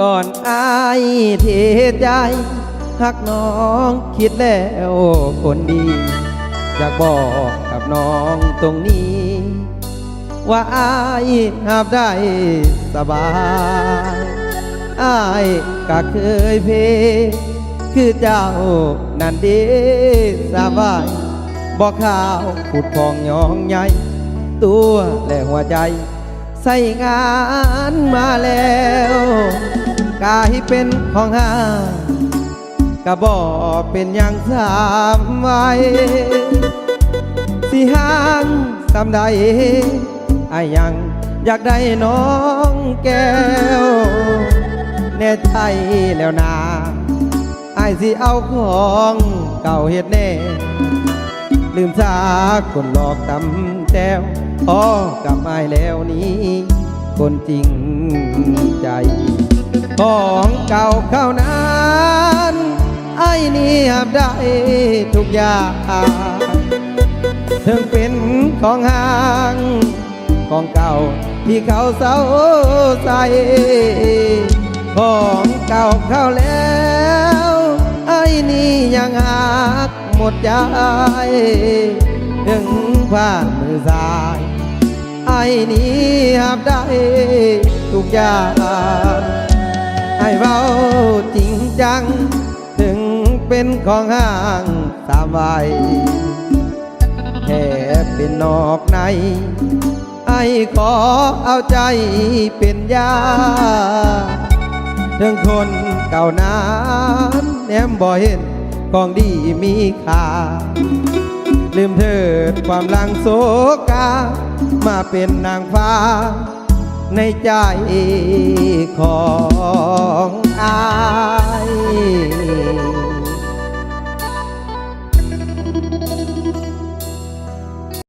ก่อนอายเทใจหักน้องคิดแล้วคนดีอยากบอกกับน้องตรงนี้ ว่าอายหับได้สบายอายก็เคยเพ คือเจ้านั่นดีสบายบอกข่าวพูดพองยองใหญ่ตัวและหัวใจ ใส่งานมาแล้ว กายเป็นของหากะบอกเป็นอย่างสามไว้สิห้างสำใดไอ้ายังอยากได้น้องแก้ว แน่ใจแล้วนาไอ้สิเอาของเก่าเฮ็ดแน่ ลืมสาคนหลอกตำแต้วพอกับไอ้าแล้วนี้ คนจริงใจ ของเก่าเข้านั้นไอ้นี่หับได้ทุกอย่างถึงเป็นของห่าง ของเก่าที่เขาเศร้าใจของเก่าเข้าแล้วไอ้นี่ยังหักหมดใจถึงผ่านมือซ้ายไอ้นี่หับได้ทุกอย่าง ไอ้เบาจริงจัง ถึงเป็นของห่างตามวัยแค่เป็นนอกใน ไอ้ขอเอาใจเป็นยาถึงคนเก่านานแนมบ่เห็นของดีมีค่าลืมเถิดความหลังโศกา มาเป็นนางฟ้า ในใจขอ